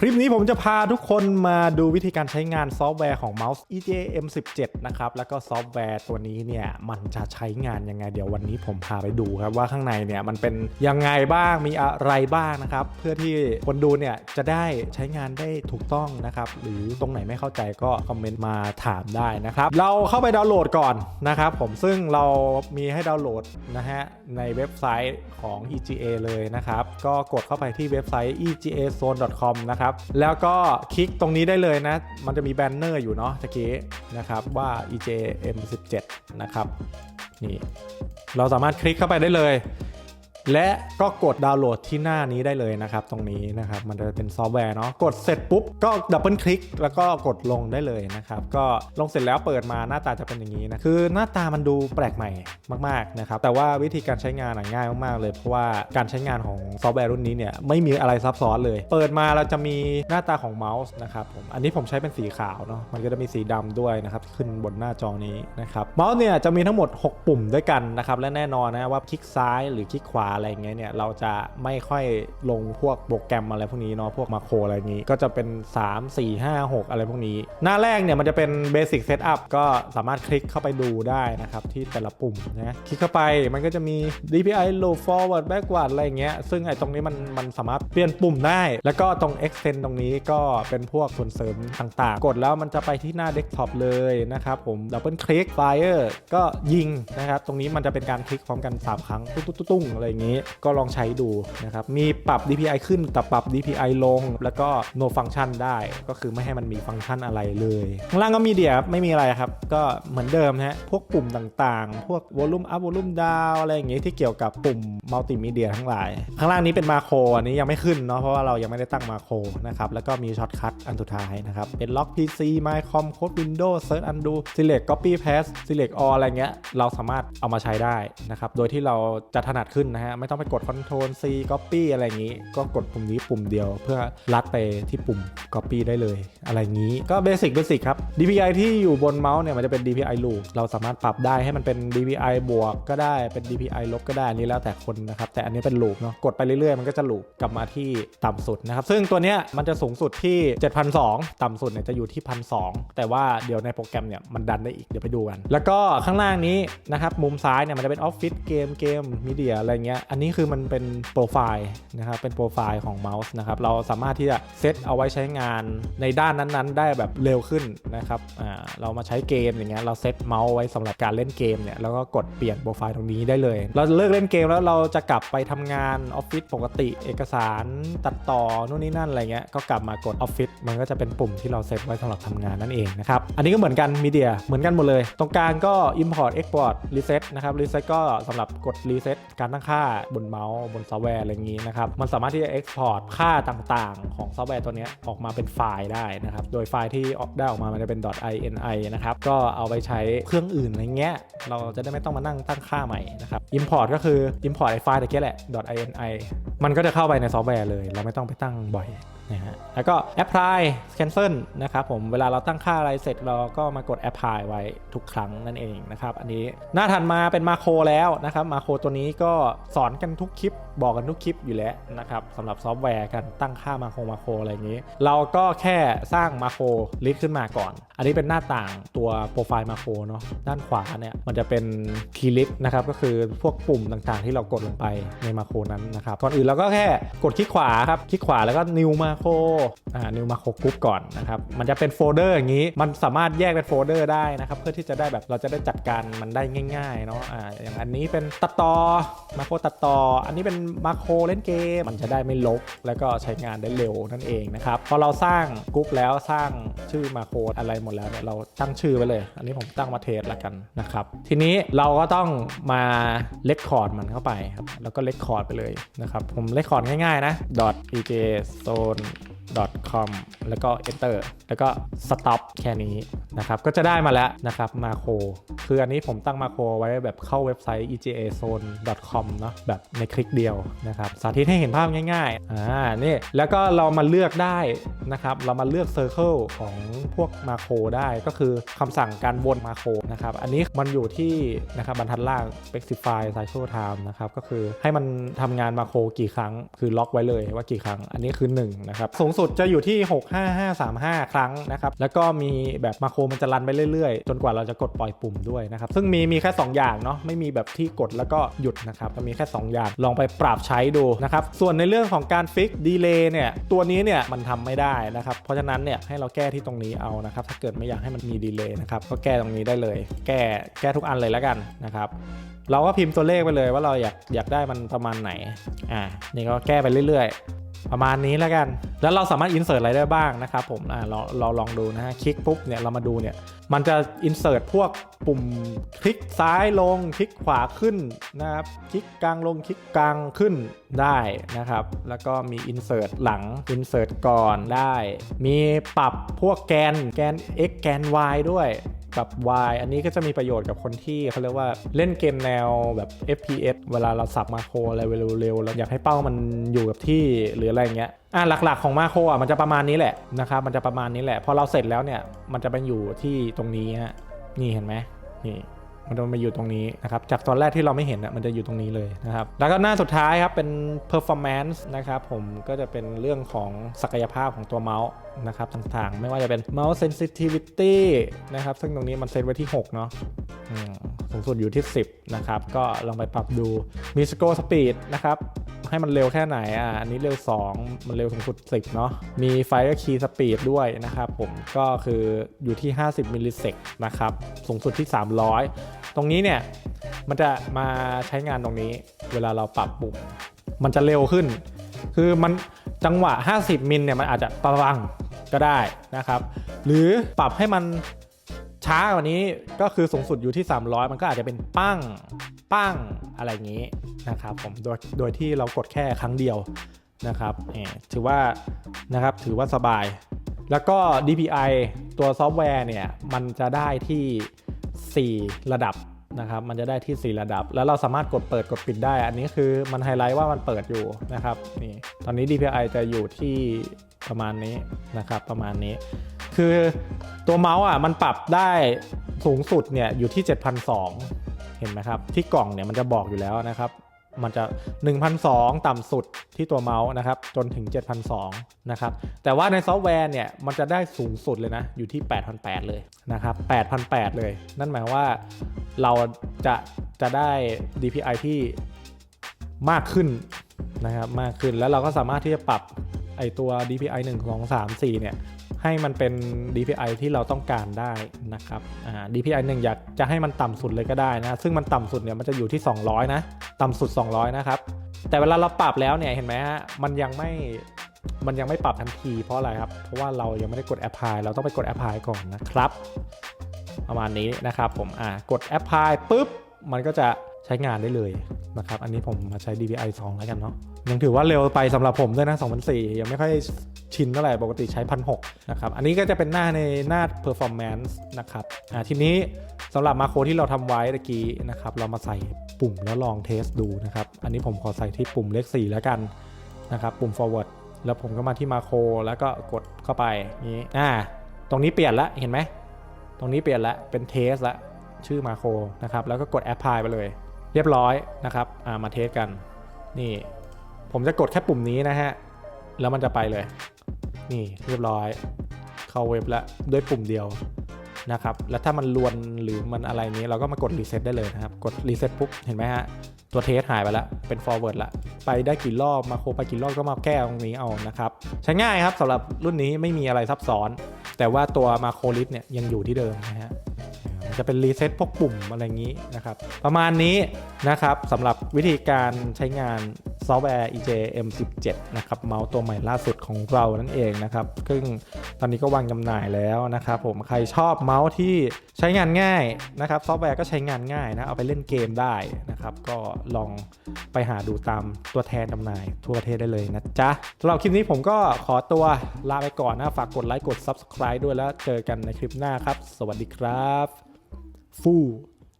คลิปนี้ผมจะพาทุกคนมาดูวิธีการใช้งานซอฟต์แวร์ของเมาส์ EJA M17 นะครับ แล้วก็ซอฟต์แวร์ตัวนี้เนี่ย มันจะใช้งานยังไง เดี๋ยววันนี้ผมพาไปดูครับ ว่าข้างในเนี่ย มันเป็นยังไงบ้างมีอะไรบ้างนะครับ เพื่อที่คนดูเนี่ย จะได้ใช้งานได้ถูกต้องนะครับ หรือตรงไหนไม่เข้าใจก็คอมเมนต์มาถามได้นะครับ เราเข้าไปดาวน์โหลดก่อนนะครับผมซึ่งเรามีให้ดาวน์โหลดนะฮะในเว็บไซต์ของ EGA เลยนะครับก็กดเข้าไปที่เว็บไซต์ egazone.com นะครับแล้วก็คลิกตรงนี้ได้เลยนะ มันจะมีแบนเนอร์อยู่เนาะตะกี้นะครับว่า ejm17 นะครับนี่เราสามารถคลิกเข้าไปได้เลย และก็กดดาวน์โหลดที่หน้านี้ได้เลยนะครับ ตรงนี้นะครับ มันจะเป็นซอฟต์แวร์เนาะ กดเสร็จปุ๊บก็ดับเบิลคลิกแล้วก็กดลงได้เลยนะครับ ก็ลงเสร็จแล้วเปิดมาหน้าตาจะเป็นอย่างนี้นะ คือหน้าตามันดูแปลกใหม่มากๆนะครับ แต่ว่าวิธีการใช้งานง่ายมากๆเลย เพราะว่าการใช้งานของซอฟต์แวร์รุ่นนี้เนี่ยไม่มีอะไรซับซ้อนเลย เปิดมาเราจะมีหน้าตาของเมาส์นะครับผม อันนี้ผมใช้เป็นสีขาวเนาะ มันก็จะมีสีดำด้วยนะครับขึ้นบนหน้าจอนี้นะครับ เมาส์เนี่ยจะมีทั้งหมด 6 ปุ่มด้วยกันนะครับ และแน่นอนนะว่าคลิกซ้ายหรือคลิกขวาอะไรอย่างเงี้ยเนี่ยเราจะไม่ค่อยลงพวกโปรแกรมอะไรพวกนี้เนาะพวกมาโครอะไรอย่างงี้ก็จะเป็น 3 4 5 6 อะไรพวกนี้ หน้าแรกเนี่ยมันจะเป็น Basic Setup ก็สามารถคลิกเข้าไปดูได้นะครับ ที่แต่ละปุ่มนะคลิกเข้าไปมันก็จะมี DPI low forward backward อะไรอย่างเงี้ยซึ่งไอ้ตรงนี้มันมันสามารถเปลี่ยนปุ่มได้ แล้วก็ตรง extend ตรงนี้ก็เป็นพวกส่วนเสริมต่างๆ กดแล้วมันจะไปที่หน้า desktop เลยนะครับผม double click fire ก็ยิงนะครับตรงนี้มันจะเป็นการคลิกพร้อมกัน3ครั้งตุ้งตุ้งตุ้งอะไรอย่างี้ก็ลองใช้ดูนะครับ มีปรับ DPI ขึ้นแต่ปรับ DPI ลง แล้วก็ no function ได้ ก็คือไม่ให้มันมีฟังก์ชันอะไรเลยข้างล่างก็มีเดียไม่มีอะไรครับ ก็เหมือนเดิมนะฮะ พวกปุ่มต่างๆ พวก volume up volume down อะไรอย่างงี้ที่เกี่ยวกับปุ่มมัลติมีเดียทั้งหลาย ข้างล่างนี้เป็นมาโครอันนี้ยังไม่ขึ้นเนาะ เพราะว่าเรายังไม่ได้ตั้งมาโครนะครับ แล้วก็มีช็อตคัทอันสุดท้ายนะครับ เป็นล็อก PC mycom code windows search undo select copy paste select all อะไรเงี้ย เราสามารถเอามาใช้ได้นะครับ โดยที่เราจะถนัดขึ้นนะฮะไม่ต้องไปกด Ctrl C copy อะไรอย่างงี้ ก็กดปุ่มนี้ปุ่มเดียว เพื่อลัดไปที่ปุ่ม copy ได้เลย อะไรอย่างงี้ก็เบสิกเบสิกครับ DPI ที่อยู่บนเมาส์เนี่ยมันจะเป็น DPI loop เราสามารถปรับได้ให้มันเป็น DPI บวกก็ได้เป็น DPI ลบก็ได้อันนี้แล้วแต่คนนะครับแต่อันนี้เป็น loop เนาะกดไปเรื่อยๆ มันก็จะ loop กลับมาที่ต่ำสุดนะครับซึ่งตัวเนี้ยมันจะสูงสุดที่7,200ต่ำสุดเนี่ยจะอยู่ที่1,200แต่ว่าเดี๋ยวในโปรแกรมเนี่ยมันดันได้อีกเดี๋ยวไปดูกัน แล้วก็ข้างล่างนี้นะครับมุมซ้ายเนี่ยมันจะเป็นออฟฟิศเกมเกมมีเดียอะไรเงี้ยอันนี้คือมันเป็นโปรไฟล์นะครับเป็นโปรไฟล์ของเมาส์นะครับเราสามารถที่จะเซตเอาไว้ใช้งานในด้านนั้นๆ ได้แบบเร็วขึ้นนะครับอ่าเรามาใช้เกมอย่างเงี้ยเราเซตเมาส์ไว้สำหรับการเล่นเกมเนี่ยแล้วก็กดเปลี่ยนโปรไฟล์ตรงนี้ได้เลย เราเลิกเล่นเกมแล้วเราจะกลับไปทำงานออฟฟิศปกติเอกสารตัดต่อนู่นนี่นั่นอะไรเงี้ยก็กลับมากดออฟฟิศมันก็จะเป็นปุ่มที่เราเซตไว้สำหรับทำงานนั่นเองนะครับอันนี้ก็เหมือนกันมีเดียเหมือนกันหมดเลย ตรงกลางก็ Import Export Reset นะครับ Reset ก็สำหรับกด Reset การตั้งค่าบนเมาส์บนซอฟต์แวร์อะไรอย่างนี้นะครับมันสามารถที่จะ Export ค่าต่างๆ ของซอฟต์แวร์ตัวนี้ออกมาเป็นไฟล์ได้นะครับโดยไฟล์ที่ออกได้ออกมามันจะเป็น .ini นะครับก็เอาไปใช้เครื่องอื่นอะไรเงี้ยเราจะได้ไม่ต้องมานั่งตั้งค่าใหม่นะครับ Import ก็คือ Import ไอไฟล์ตะเกียแหละ .ini มันก็จะเข้าไปในซอฟต์แวร์เลย เราไม่ต้องไปตั้งบ่อย นะฮะแล้วก็ apply cancel นะครับผมเวลาเราตั้งค่าอะไรเสร็จเราก็มากด apply ไว้ทุกครั้งนั่นเองนะครับอันนี้หน้าถัดมาเป็นมาโคแล้วนะครับมาโคตัวนี้ก็สอนกันทุกคลิป บอกกันทุกคลิปอยู่แล้วนะครับสำหรับซอฟต์แวร์การตั้งค่ามาโคมาโคอะไรอย่างนี้ เราก็แค่สร้างมาโคลิสต์ขึ้นมาก่อน อันนี้เป็นหน้าต่างตัวโปรไฟล์มาโครเนาะด้านขวาเนี่ยมันจะเป็นคีย์ลิสนะครับก็คือพวกปุ่มต่างๆ ที่เรากดลงไปในมาโครนั้นนะครับก่อนอื่นเราก็แค่กดคลิกขวาครับคลิกขวาแล้วก็ new มาโครอ่า new มาโครกรุ๊ปก่อนนะครับมันจะเป็นโฟลเดอร์อย่างนี้ มันสามารถแยกเป็นโฟลเดอร์ได้นะครับเพื่อที่จะได้แบบเราจะได้จัดการมันได้ง่ายๆเนาะอ่าอย่างอันนี้เป็นตัดต่อมาโครตัดต่อ อันนี้เป็นมาโครเล่นเกม มันจะได้ไม่ลกแล้วก็ใช้งานได้เร็วนั่นเองนะครับพอเราสร้างกรุ๊ปแล้วสร้างชื่อมาโครอะไรหมดแล้วเนี่ยเราตั้งชื่อไว้เลย อันนี้ผมตั้งมาเทสละกันนะครับ ทีนี้เราก็ต้องมาเลคคอร์ดมันเข้าไปครับแล้วก็เลคคอร์ดไปเลยนะครับ ผมเลคคอร์ดง่ายๆนะ .ejzone com แล้วก็ enter แล้วก็ stop แค่นี้นะครับก็จะได้มาแล้วนะครับมาโครคืออันนี้ผมตั้งมาโครไว้แบบเข้าเว็บไซต์ egazone.com เนาะแบบในคลิกเดียวนะครับสาธิตให้เห็นภาพง่ายๆอ่านี่แล้วก็เรามาเลือกได้นะครับเรามาเลือก Circle ของพวกมาโครได้ก็คือคำสั่งการวนมาโครนะครับอันนี้มันอยู่ที่นะครับบรรทัดล่าง specify cycle time นะครับก็คือให้มันทำงานมาโครกี่ครั้ง คือล็อกไว้เลยว่ากี่ครั้ง อันนี้คือ1นะครับสูงสุดจะอยู่ที่5535 ครั้งนะครับ แล้วก็มีแบบมาโครมันจะรันไปเรื่อยๆ จนกว่าเราจะกดปล่อยปุ่มด้วยนะครับ ซึ่งมีมีแค่ 2 อย่างเนาะ ไม่มีแบบที่กดแล้วก็หยุดนะครับมีแค่ 2 อย่าง ลองไปปรับใช้ดูนะครับ ส่วนในเรื่องของการฟิกดีเลย์เนี่ย ตัวนี้เนี่ยมันทำไม่ได้นะครับ เพราะฉะนั้นเนี่ยให้เราแก้ที่ตรงนี้เอานะครับ ถ้าเกิดไม่อยากให้มันมีดีเลย์นะครับ ก็แก้ตรงนี้ได้เลย แก้แก้ทุกอันเลยแล้วกันนะครับเราก็พิมพ์ตัวเลขไปเลยว่าเราอยากอยากได้มันประมาณไหน อ่า นี่ก็แก้ไปเรื่อยๆ ประมาณนี้แล้วกันแล้วเราสามารถอินเสิร์ตอะไรได้บ้างนะครับผมอ่าเราเราลองดูนะฮะคลิกปุ๊บเนี่ยเรามาดูเนี่ยมันจะอินเสิร์ตพวกปุ่มคลิกซ้ายลงคลิกขวาขึ้นนะครับคลิกกลางลงคลิกกลางขึ้นได้นะครับ แล้วก็มีอินเสิร์ตหลังอินเสิร์ตก่อนได้ มีปรับพวกแกนแกน x แกน y ด้วยกับ Y อันนี้ก็จะมีประโยชน์กับคนที่เขาเรียกว่าเล่นเกมแนวแบบ FPS เวลาเราสับมาโครอะไรเร็วๆเราอยากให้เป้ามันอยู่กับที่หรืออะไรเงี้ย อะหลักๆของมาโครอะมันจะประมาณนี้แหละนะครับ มันจะประมาณนี้แหละพอเราเสร็จแล้วเนี่ยมันจะไปอยู่ที่ตรงนี้ฮะนี่เห็นไหมนี่มันจะมาอยู่ตรงนี้นะครับ จากตอนแรกที่เราไม่เห็นอะมันจะอยู่ตรงนี้เลยนะครับ แล้วก็หน้าสุดท้ายครับเป็น performance นะครับผมก็จะเป็นเรื่องของศักยภาพของตัวเมาส์นะครับต่างๆ ไม่ว่าจะเป็น mouse sensitivity นะครับ ซึ่งตรงนี้มันเซตไว้ที่ 6 เนาะสูงสุดอยู่ที่ 10 นะครับ ก็ลองไปปรับดูมี scroll speed นะครับ ให้มันเร็วแค่ไหนอะอันนี้เร็ว 2 มันเร็วสูงสุด 10 เนาะมี fire key speed ด้วยนะครับผมก็คืออยู่ที่ 50 มิลลิเซกนะครับ สูงสุดที่ 300 ตรงนี้เนี่ย มันจะมาใช้งานตรงนี้ เวลาเราปรับปุ่มมันจะเร็วขึ้น คือมันจังหวะ 50 มิลเนี่ยมันอาจจะประวังก็ได้นะครับ หรือปรับให้มันช้ากว่านี้ก็คือสูงสุดอยู่ที่ 300 มันก็อาจจะเป็นปั้ง ปั้งอะไรอย่างนี้นะครับผมโดยโดยที่เรากดแค่ครั้งเดียวนะครับถือว่านะครับถือว่าสบาย แล้วก็ DPI ตัวซอฟต์แวร์เนี่ยมันจะได้ที่ 4 ระดับนะครับมันจะได้ที่ 4 ระดับ แล้วเราสามารถกดเปิดกดปิดได้ อันนี้คือมันไฮไลท์ว่ามันเปิดอยู่นะครับนี่ตอนนี้ DPI จะอยู่ที่ประมาณนี้นะครับประมาณนี้ คือตัวเมาส์อะมันปรับได้สูงสุดเนี่ยอยู่ที่ 7,200 เห็นไหมครับ ที่กล่องเนี่ยมันจะบอกอยู่แล้วนะครับ มันจะ1,200ต่ำสุดที่ตัวเมาส์นะครับ จนถึง7,200นะครับ แต่ว่าในซอฟต์แวร์เนี่ย มันจะได้สูงสุดเลยนะ อยู่ที่ 8,800 เลยนะครับ 8,800 เลย นั่นหมายว่าเราจะจะได้ DPI ที่มากขึ้นนะครับ มากขึ้น แล้วเราก็สามารถที่จะปรับไอตัว DPI 1 2 3 4เนี่ย ให้มันเป็น DPI ที่เราต้องการได้นะครับ อ่า DPI 1 อยากจะให้มันต่ำสุดเลยก็ได้นะ ซึ่งมันต่ำสุดเนี่ยมันจะอยู่ที่ 200 นะ ต่ำสุด 200 นะครับ แต่เวลาเราปรับแล้วเนี่ยเห็นไหมฮะ มันยังไม่ มันยังไม่ปรับทันทีเพราะอะไรครับ เพราะว่าเรายังไม่ได้กด Apply เราต้องไปกด Apply ก่อนนะครับ ประมาณนี้นะครับผม อ่า กด Apply ปุ๊บ มันก็จะ ใช้งานได้เลยนะครับ อันนี้ผมมาใช้ DPI 2 แล้วกันเนาะ ยังถือว่าเร็วไปสำหรับผมด้วยนะ2004 ยังไม่ค่อยชินเท่าไหร่ ปกติใช้1,600นะครับ อันนี้ก็จะเป็นหน้าในหน้า performance นะครับ อ่าทีนี้สำหรับมาโครที่เราทำไว้ตะกี้นะครับ เรามาใส่ปุ่มแล้วลองเทสดูนะครับ อันนี้ผมขอใส่ที่ปุ่มเลข 4 แล้วกันนะครับ ปุ่ม forward แล้วผมก็มาที่มาโครแล้วก็กดเข้าไปนี้ อ่า ตรงนี้เปลี่ยนละเห็นไหม ตรงนี้เปลี่ยนละเป็นเทสละชื่อมาโครนะครับ แล้วก็กด apply ไปเลย เรียบร้อยนะครับามาเทสกัน นี่ ผมจะกดแค่ปุ่มนี้นะฮะ แล้วมันจะไปเลย นี่เรียบร้อย เข้าเว็บแล้วด้วยปุ่มเดียวนะครับ แล้วถ้ามันลวนหรือมันอะไรนี้เราก็มากดรีเซ็ตได้เลยนะครับ กดรีเซ็ตปุ๊บ เห็นไหมฮะ ตัวเทสหายไปแล้วเป็น forward ละ ไปได้กี่รอบมาโคไปกี่รอบก็มาแก้ตรงนี้เอานะครับ ใช้ง่ายครับสำหรับรุ่นนี้ไม่มีอะไรซับซ้อน แต่ว่าตัวมาโคลิสเนี่ยยังอยู่ที่เดิมนะฮะ จะเป็นรีเซ็ตพวกปุ่มอะไรอย่างนี้นะครับประมาณนี้นะครับสำหรับวิธีการใช้งานซอฟต์แวร์ EJ M17 นะครับเมาส์ตัวใหม่ล่าสุดของเรานั่นเองนะครับซึ่งตอนนี้ก็วางจำหน่ายแล้วนะครับผมใครชอบเมาส์ที่ใช้งานง่ายนะครับซอฟต์แวร์ก็ใช้งานง่ายนะเอาไปเล่นเกมได้นะครับก็ลองไปหาดูตามตัวแทนจำหน่ายทั่วประเทศได้เลยนะจ๊ะสำหรับคลิปนี้ผมก็ขอตัวลาไปก่อนนะฝากกดไลค์กด Subscribe ด้วยแล้วเจอกันในคลิปหน้าครับ สวัสดีครับ ฟู